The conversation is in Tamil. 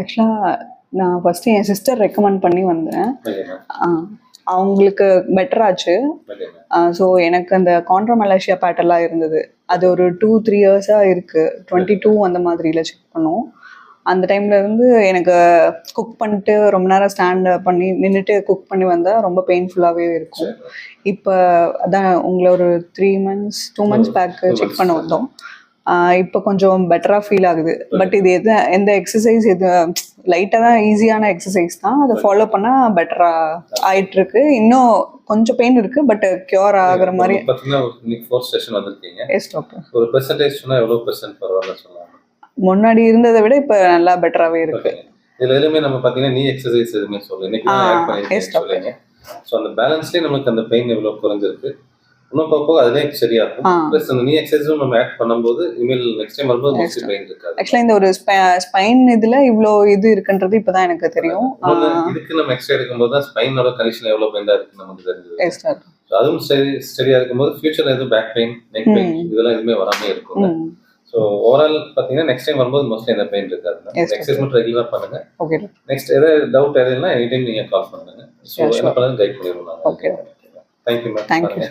ஆக்சுவலாக நான் ஃபஸ்ட்டு என் சிஸ்டர் ரெக்கமெண்ட் பண்ணி வந்தேன். அவங்களுக்கு பெட்டர் ஆச்சு ஸோ எனக்கு அந்த கான்ட்ரா மலேசியா பேட்டர்லாம் இருந்தது. அது ஒரு டூ த்ரீ இயர்ஸாக இருக்குது டுவெண்ட்டி டூ அந்த மாதிரியில் செக் பண்ணோம். அந்த டைம்ல இருந்து எனக்கு குக் பண்ணிட்டு ரொம்ப நேரம் ஸ்டாண்ட் பண்ணி நின்றுட்டு குக் பண்ணி வந்தால் ரொம்ப பெயின்ஃபுல்லாகவே இருக்கும். இப்போ அதான் உங்களை ஒரு three months two months back two check. பண்ண வந்தோம். இப்போ கொஞ்சம் பெட்டராக ஃபீல் ஆகுது. பட் இது எது எந்த எக்ஸசைஸ் எது லைட்டாக தான் ஈஸியான எக்ஸசைஸ் தான். அதை ஃபாலோ பண்ணால் பெட்டராக ஆயிட்டு இருக்கு இன்னும் கொஞ்சம் பெயின் இருக்கு பட் கியூர் ஆகுற மாதிரி பார்த்தீங்கன்னா ஃபோர்த் ஸ்டேஷன் வந்திருக்கீங்க. எஸ் டாக்டர் ஒரு பெர்சன்டேஜ் சொன்னா எவ்வளவு பெர்சன்ட் பரவாயில்ல சொல்லலாம் முன்னாடி இருந்ததை விட இப்போ நல்லா பெட்டராகவே இருக்கு. இதுல எதுவுமே நம்ம பாத்தீங்கன்னா நீ எக்ஸசைஸ் எதுவுமே சொல்லு இன்னைக்கு. சொல்லுங்க ஸோ அந்த பேலன்ஸ்லேயே நமக்கு அந்த பெயின் எவ்வளவு குறைஞ்சிருக்கு? இன்னும் போக அதுவே சரியாகும். ஆ. ப்ளஸ் அந்த நீ எக்ஸசைஸும் நம்ம ஆட் பண்ணும்போது இனிமேல் நெக்ஸ்ட் டைம் வரும்போது மோஸ்ட்லி பெயின் இருக்காது. ஆக்சுவலாக இந்த ஒரு ஸ்பைன் இதில் இவ்வளோ இது இருக்குன்றது இப்போ தான் எனக்கு தெரியும். இதுக்கு நம்ம எக்ஸ்ட்ரா எடுக்கும்போது தான் ஸ்பைனோட கண்டிஷன் எவ்வளவு பெண்டா இருக்கு நமக்கு தெரிஞ்சது. அதுவும் சரி ஸ்டடியா இருக்கும்போது ஃபியூச்சர்ல எதுவும் பேக் பெயின் நெக் பெயின். இதெல்லாம் எதுவுமே வராம இருக்கும் ஸோ ஓவரால் பார்த்தீங்கன்னா நெக்ஸ்ட் டைம் வரும்போது மோஸ்ட்லி அந்த பெயின் இருக்காது எக்ஸசைஸ் மட்டும் ரெகுலராக பண்ணுங்க. ஓகே நெக்ஸ்ட் ஏதாவது டவுட் எதுனா எனி டைம் நீங்க கால் பண்ணுங்க. ஸோ என்ன. பண்ணாலும் கைட் பண்ணிடுவோம் Okay. Thank you ma'am. தேங்க்யூ